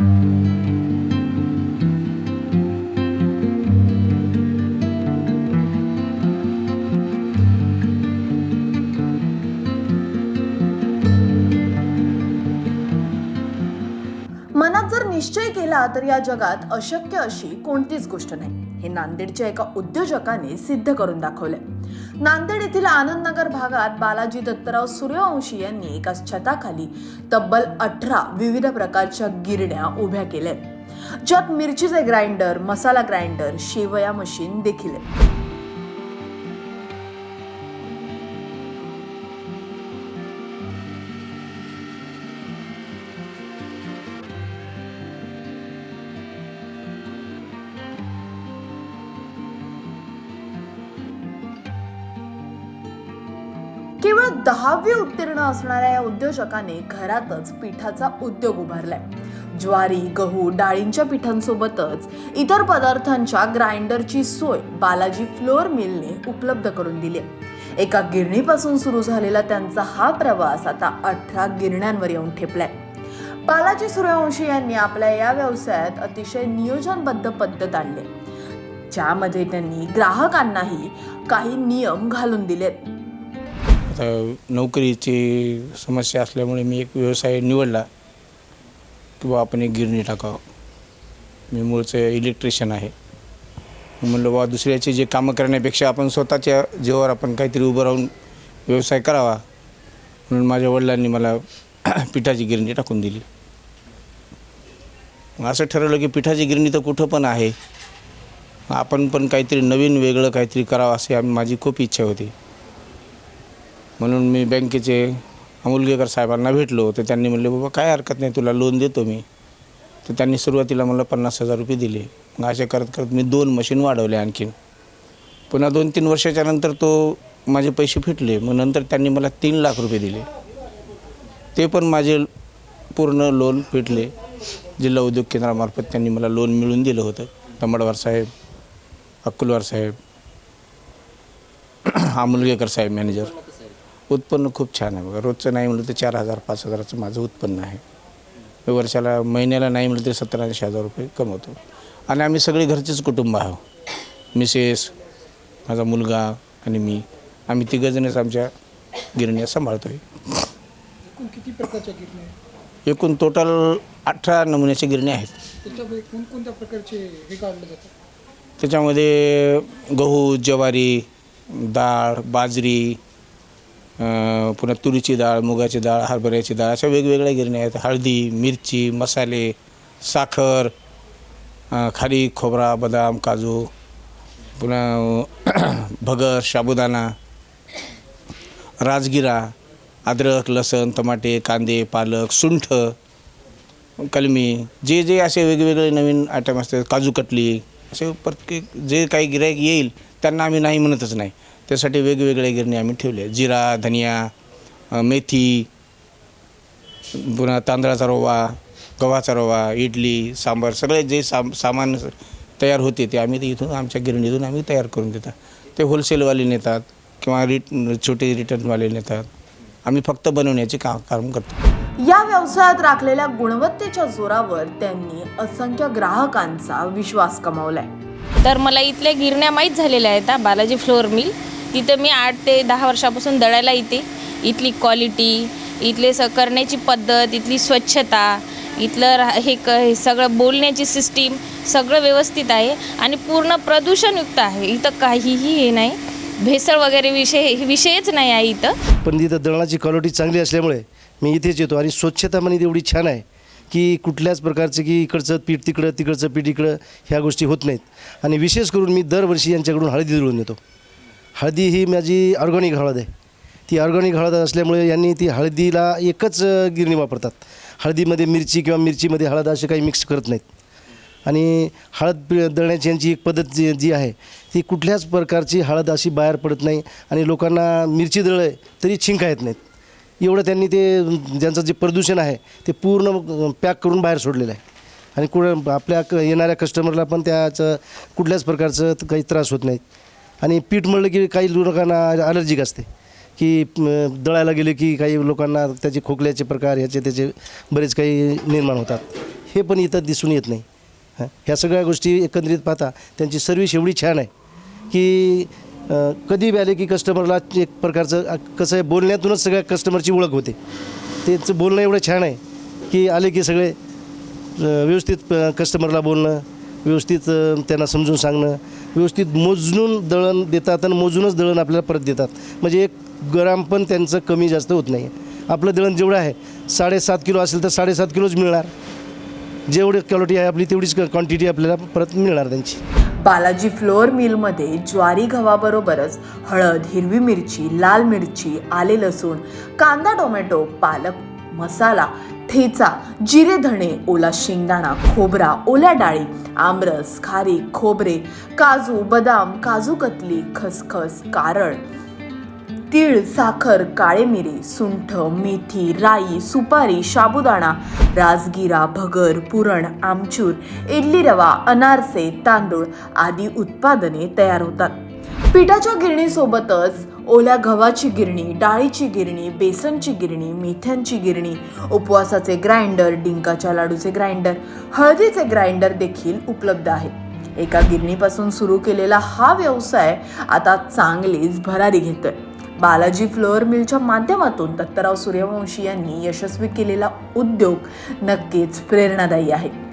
मनात जर निश्चय केला तर या जगात अशक्य अशी कोणतीच गोष्ट नाही. हे नांदेडच्या एका उद्योजकाने सिद्ध करून दाखवलंय. नांदेड येथील आनंदनगर भागात बालाजी दत्तराव सूर्यवंशी यांनी एका छताखाली तब्बल अठरा विविध प्रकारच्या गिरण्या उभ्या केल्या ज्यात मिरचीचे ग्राइंडर मसाला ग्राइंडर शेवया मशीन देखील आहे केवळ दहावी उत्तीर्ण असणाऱ्या या उद्योजकाने घरातच पिठाचा उद्योग उभारलाय. ज्वारी गहू डाळींच्या पिठांसोबतच इतर पदार्थांच्या ग्राइंडरची सोय बालाजी फ्लोअर मिलने उपलब्ध करून दिली एका गिरणीपासून सुरू झालेला त्यांचा हा प्रवास आता अठरा गिरण्यांवर येऊन ठेपलाय. बालाजी सूर्यवंशी यांनी आपल्या या व्यवसायात अतिशय नियोजनबद्ध पद्धत आणली ज्यामध्ये त्यांनी ग्राहकांनाही काही नियम घालून दिलेत. आता नोकरीची समस्या असल्यामुळे मी एक व्यवसाय निवडला किंवा आपण एक गिरणी टाकावं. मी मूळचं इलेक्ट्रिशियन आहे. म्हणलं बाबा दुसऱ्याचे जे कामं करण्यापेक्षा आपण स्वतःच्या जीवावर आपण काहीतरी उभं राहून व्यवसाय करावा. म्हणून माझ्या वडिलांनी मला पिठाची गिरणी टाकून दिली. मग असं ठरवलं की पिठाची गिरणी तर कुठं पण आहे. आपण पण काहीतरी नवीन वेगळं काहीतरी करावं असे आम्ही माझी खूप इच्छा होती. म्हणून मी बँकेचे अमोलगेकर साहेबांना भेटलो. तर त्यांनी म्हणले बाबा काय हरकत नाही तुला लोन देतो मी. तर त्यांनी सुरुवातीला मला पन्नास हजार रुपये दिले. मग असे करत करत मी दोन मशीन वाढवले आणखीन. पुन्हा दोन तीन वर्षाच्या नंतर तो माझे पैसे फिटले. मग नंतर त्यांनी मला तीन लाख रुपये दिले. ते पण माझे पूर्ण लोन फिटले. जिल्हा उद्योग केंद्रामार्फत त्यांनी मला लोन मिळून दिलं होतं. तमडवार साहेब अक्कुलवार साहेब आमुलगेकर साहेब मॅनेजर उत्पन्न खूप छान आहे बघा. रोजचं नाही म्हटलं तर चार हजार पाच हजाराचं माझं उत्पन्न आहे. वर्षाला महिन्याला नाही म्हटलं तरी सत्तर ऐंशी हजार रुपये कमवतो. आणि आम्ही सगळे घरचेच कुटुंब आहोत. मिसेस माझा मुलगा आणि मी. आम्ही तिघंजणच आमच्या गिरण्या सांभाळतो आहे एकूण किती प्रकारच्या गिरण्या एकूण टोटल अठरा नमुन्याच्या गिरण्या आहेत. त्याच्यामध्ये कोणकोणत्या प्रकारचे हे काढलं जातं त्याच्यामध्ये गहू ज्वारी डाळ बाजरी पुन्हा तुरीची डाळ मुगाची डाळ हरभऱ्याची डाळ अशा वेगवेगळ्या गिरण्या आहेत. हळदी मिरची मसाले साखर खारी खोबरा बदाम काजू पुन्हा भगर साबुदाणा राजगिरा अद्रक लसण टमाटे कांदे पालक सुंठ कलमी जे जे असे वेगवेगळे नवीन आयटम असतात काजू कटली असे प्रत्येक जे काही गिरायक येईल त्यांना आम्ही नाही म्हणतच नाही. त्यासाठी वेगवेगळ्या गिरणी आम्ही ठेवल्या जिरा धनिया मेथी पुन्हा तांदळाचा रवा गव्हाचा रवा इडली सांबार सगळे जे साम सामान तयार होते ते आम्ही ते इथून आमच्या गिरणीतून आम्ही तयार करून देतात. ते होलसेलवाले नेतात किंवा रिट छोटे रिटर्नवाले नेतात. आम्ही फक्त बनवण्याचे का काम करतो. या व्यवसायात राखलेल्या गुणवत्तेच्या जोरावर त्यांनी असंख्य ग्राहकांचा विश्वास कमावलाय. तर मला इथल्या गिरण्या माहीत झालेल्या आहेत बालाजी फ्लोअर मिल. तिथं मी आठ ते दहा वर्षापासून दळायला येते. इथली क्वालिटी इथले स करण्याची पद्धत इथली स्वच्छता इथलं रा हे क हे सगळं बोलण्याची सिस्टीम सगळं व्यवस्थित आहे आणि पूर्ण प्रदूषणयुक्त आहे. इथं काहीही हे नाही. भेसळ वगैरे विषय विषयच नाही आहे इथं. पण तिथं दळणाची क्वालिटी चांगली असल्यामुळे मी इथेच येतो आणि स्वच्छता म्हणजे एवढी छान आहे की कुठल्याच प्रकारचं की इकडचं पीठ तिकडं तिकडचं पीठ इकडं ह्या गोष्टी होत नाहीत. आणि विशेष करून मी दरवर्षी यांच्याकडून हळदी दळून येतो. हळदी ही माझी ऑर्गॅनिक हळद आहे. ती ऑर्गॅनिक हळद असल्यामुळे यांनी ती हळदीला एकच गिरणी वापरतात. हळदीमध्ये मिरची किंवा मिरचीमध्ये हळद असे काही मिक्स करत नाहीत. आणि हळद दळण्याची यांची एक पद्धत जी जी आहे ती कुठल्याच प्रकारची हळद अशी बाहेर पडत नाही आणि लोकांना मिरची दळले तरी छिंका येत नाहीत. एवढं त्यांनी ते ज्यांचं जे प्रदूषण आहे ते पूर्ण पॅक करून बाहेर सोडलेलं आहे. आणि कुठं आपल्या क येणाऱ्या कस्टमरला पण त्याचं कुठल्याच प्रकारचं काही त्रास होत नाहीत. आणि पीठ म्हणलं की काही लोकांना अलर्जिक असते. की दळायला गेले की काही लोकांना त्याचे खोकल्याचे प्रकार ह्याचे त्याचे बरेच काही निर्माण होतात. हे पण इथं दिसून येत नाही. ह्या सगळ्या गोष्टी एकंदरीत पाहता त्यांची सर्व्हिस एवढी छान आहे की कधी बी आले की कस्टमरला एक प्रकारचं कसं आहे बोलण्यातूनच सगळ्या कस्टमरची ओळख होते. त्यांचं बोलणं एवढं छान आहे की आले की सगळे व्यवस्थित कस्टमरला बोलणं व्यवस्थित त्यांना समजून सांगणं व्यवस्थित मोजून दळण देतात आणि मोजूनच दळण आपल्याला परत देतात. म्हणजे एक ग्राम पण त्यांचं कमी जास्त होत नाही. आपलं दळण जेवढं आहे साडेसात किलो असेल तर साडेसात किलोच मिळणार. जेवढी क्वालिटी आहे आपली तेवढीच क्वांटिटी आपल्याला परत मिळणार त्यांची. बालाजी फ्लोअर मिलमध्ये ज्वारी गव्हाबरोबरच हळद हिरवी मिरची लाल मिरची आले लसूण कांदा टोमॅटो पालक मसाला ठेचा जिरे धणे ओला शेंगदाणा खोबरा ओल्या डाळी आमरस खारी खोबरे काजू बदाम काजू कतली खसखस कारळ तीळ साखर काळे मिरी सुंठ मेथी राई सुपारी साबुदाणा राजगिरा भगर पुरण आमचूर इडली रवा अनारसे तांदूळ आदी उत्पादने तयार होतात. पिठाच्या गिरणीसोबतच ओल्या गव्हाची गिरणी डाळीची गिरणी बेसनची गिरणी मेथ्यांची गिरणी उपवासाचे ग्राइंडर डिंकाच्या लाडूचे ग्राइंडर हळदीचे ग्राइंडर देखील उपलब्ध आहेत. एका गिरणीपासून सुरू केलेला हा व्यवसाय आता चांगलीच भरारी घेतोय. बालाजी फ्लोअर मिलच्या माध्यमातून दत्तराव सूर्यवंशी यांनी यशस्वी केलेला उद्योग नक्कीच प्रेरणादायी आहे.